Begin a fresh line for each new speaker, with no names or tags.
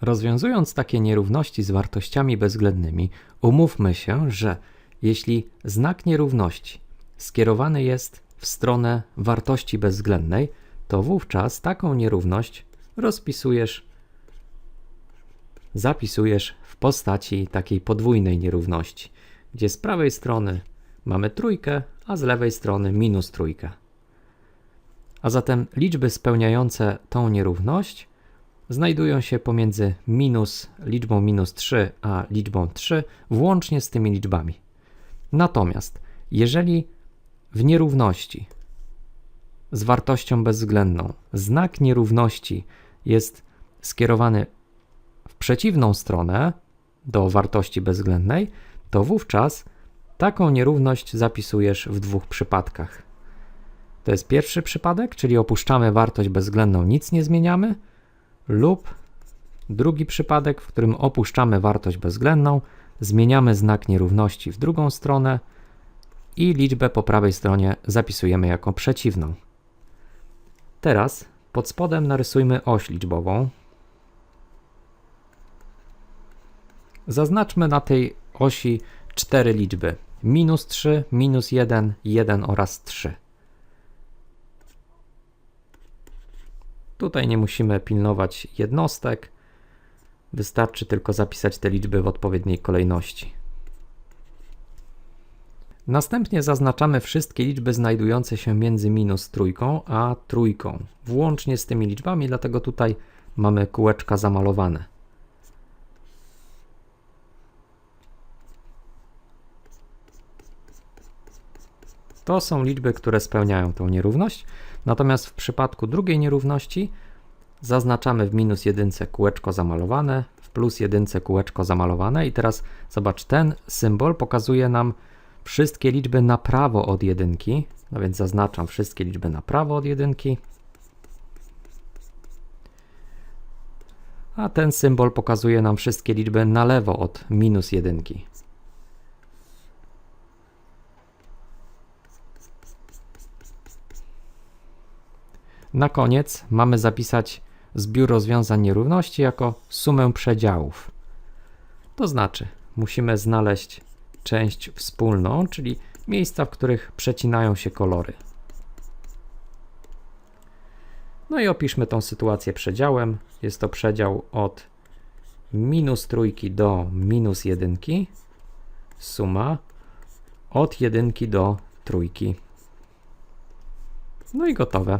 Rozwiązując takie nierówności z wartościami bezwzględnymi, umówmy się, że jeśli znak nierówności skierowany jest w stronę wartości bezwzględnej, to wówczas taką nierówność rozpisujesz, zapisujesz w postaci takiej podwójnej nierówności, gdzie z prawej strony mamy trójkę, a z lewej strony minus trójkę. A zatem liczby spełniające tą nierówność znajdują się pomiędzy minus liczbą minus 3 a liczbą 3, włącznie z tymi liczbami. Natomiast jeżeli w nierówności z wartością bezwzględną znak nierówności jest skierowany w przeciwną stronę do wartości bezwzględnej, to wówczas taką nierówność zapisujesz w dwóch przypadkach. To jest pierwszy przypadek, czyli opuszczamy wartość bezwzględną, nic nie zmieniamy, lub drugi przypadek, w którym opuszczamy wartość bezwzględną, zmieniamy znak nierówności w drugą stronę i liczbę po prawej stronie zapisujemy jako przeciwną. Teraz pod spodem narysujmy oś liczbową. Zaznaczmy na tej osi cztery liczby: minus 3, minus 1, 1 oraz 3. Tutaj nie musimy pilnować jednostek, wystarczy tylko zapisać te liczby w odpowiedniej kolejności. Następnie zaznaczamy wszystkie liczby znajdujące się między minus trójką a trójką, włącznie z tymi liczbami, dlatego tutaj mamy kółeczka zamalowane. To są liczby, które spełniają tą nierówność. Natomiast w przypadku drugiej nierówności zaznaczamy w minus jedynce kółeczko zamalowane, w plus jedynce kółeczko zamalowane i teraz zobacz, ten symbol pokazuje nam wszystkie liczby na prawo od jedynki, no więc zaznaczam wszystkie liczby na prawo od jedynki. A ten symbol pokazuje nam wszystkie liczby na lewo od minus jedynki. Na koniec mamy zapisać zbiór rozwiązań nierówności jako sumę przedziałów. To znaczy, musimy znaleźć część wspólną, czyli miejsca, w których przecinają się kolory. No i opiszmy tą sytuację przedziałem. Jest to przedział od minus trójki do minus jedynki, suma od jedynki do trójki. No i gotowe.